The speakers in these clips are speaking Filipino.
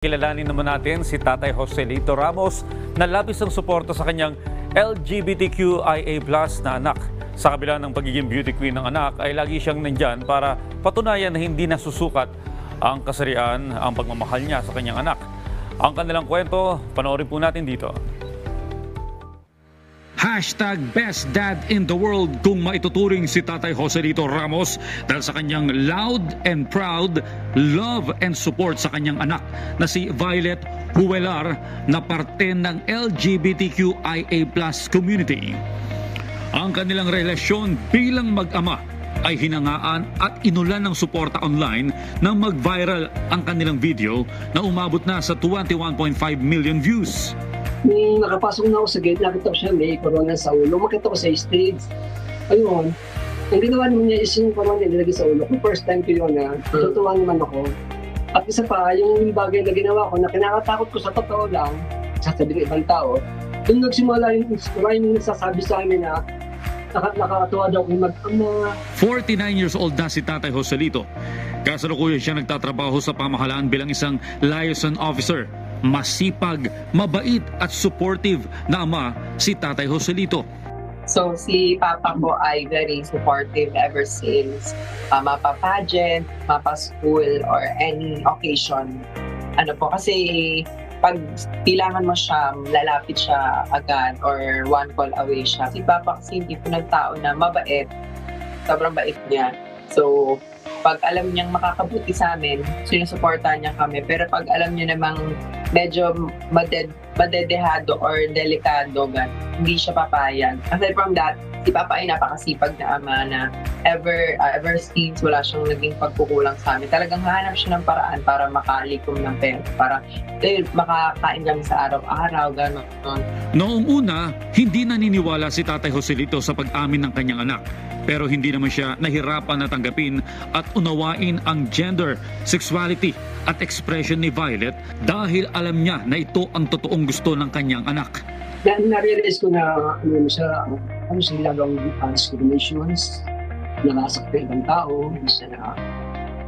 Kilalanin naman natin si Tatay Joselito Ramos na labis ang suporta sa kanyang LGBTQIA na anak. Sa kabila ng pagiging beauty queen ng anak ay lagi siyang nandyan para patunayan na hindi nasusukat ang kasarian ang pagmamahal niya sa kanyang anak. Ang kanilang kwento, panoorin po natin dito. Hashtag Best Dad in the World kung maituturing si Tatay Joselito Ramos dahil sa kanyang loud and proud love and support sa kanyang anak na si Violet Huwelar na parte ng LGBTQIA community. Ang kanilang relasyon bilang mag-ama ay hinangaan at inulan ng suporta online nang mag-viral ang kanilang video na umabot na sa 21.5 million views. Nung nakapasok na ako sa gate, nakita ko siya may corona sa ulo. Makita ko sa stage. Ayun. Ang ginawa naman niya is yung corona nilagay sa ulo. Kung first time ko yun na, tutuwa naman ako. At isa pa, yung bagay na ginawa ko na kinakatakot ko sa totoo lang, sasabihin ng ibang tao, yung nagsimula yung maraming nagsasabi sa amin na naka, nakakatuwa daw kung mag-ama, 49 years old na si Tatay Joselito. Kasalukuyan siya nagtatrabaho sa pamahalaan bilang isang liaison officer. Masipag, mabait at supportive na ama si Tatay Joselito. So si Papa ko ay very supportive ever since uh, mapa-pageant, mapa-school, or any occasion. Ano po, kasi pag kailangan mo siya, lalapit siya agad or one call away siya. Si Papa kasi hindi po ng tao na mabait. Sobrang bait niya. So, pag alam niyang makakabuti sa amin, sinusuportahan niya kami. Pero pag alam niya namang medyo maded, madedehado or delikado, gan, hindi siya papayag. Aside from that, si Papa ay napakasipag na ama na ever, uh, ever since wala siyang naging pagkukulang sa amin. Talagang hanap siya ng paraan para makalikom ng pera, para eh, makakain kami sa araw-araw, gano'n. Noong una, hindi naniniwala si Tatay Joselito sa pag-amin ng kanyang anak. Pero hindi naman siya nahirapan na tanggapin at unawain ang gender, sexuality at expression ni Violet dahil alam niya na ito ang totoong gusto ng kanyang anak. na, na-realize ko na ano siya, ano siya ginagawang uh, discriminations, nakasakta ibang tao, siya na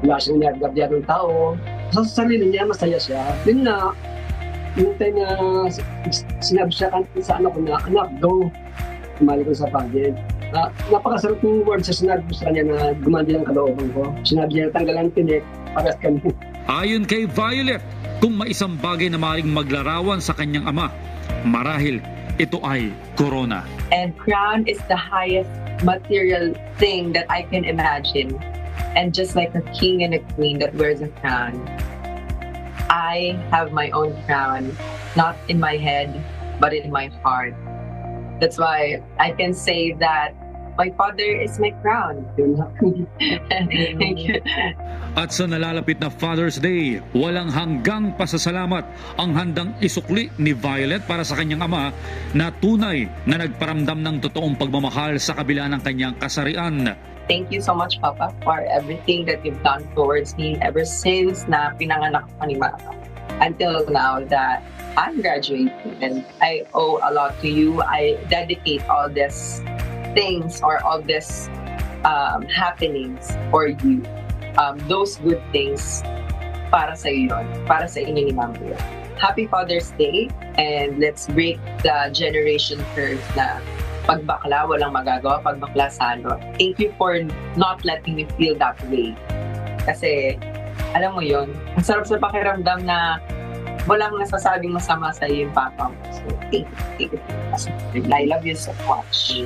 wala siyang nagagabya ng tao. Sa sarili niya, masaya siya. Yun na, yung time na sinabi siya sa anak ko na, anak, go, kumali ko sa pageant. Uh, napakasarap yung words sa sinabi ko sa kanya na gumandi ang kalooban ko. Sinabi niya, tanggalan ang tinik, para kami. Ayon kay Violet, kung maisang bagay na maring maglarawan sa kanyang ama, marahil ito ay corona. And crown is the highest material thing that I can imagine. And just like a king and a queen that wears a crown, I have my own crown, not in my head, but in my heart. That's why I can say that my father is my crown. Na. Thank you. At sa nalalapit na Father's Day, walang hanggang pasasalamat ang handang isukli ni Violet para sa kanyang ama na tunay na nagparamdam ng totoong pagmamahal sa kabila ng kanyang kasarian. Thank you so much, Papa, for everything that you've done towards me ever since na pinanganak ko ni Mama. Until now that I'm graduating and I owe a lot to you. I dedicate all these things or all these um, happenings for you. Um, those good things para sa iyo yun. Para sa inyo ni Mama yun. Happy Father's Day and let's break the generation curve na pag bakla, walang magagawa. Pag bakla, salo. Thank you for not letting me feel that way. Kasi, alam mo yon ang sarap sa pakiramdam na walang nasasabing masama sa iyo yung papa mo. So, thank you. Thank you. I love you so much.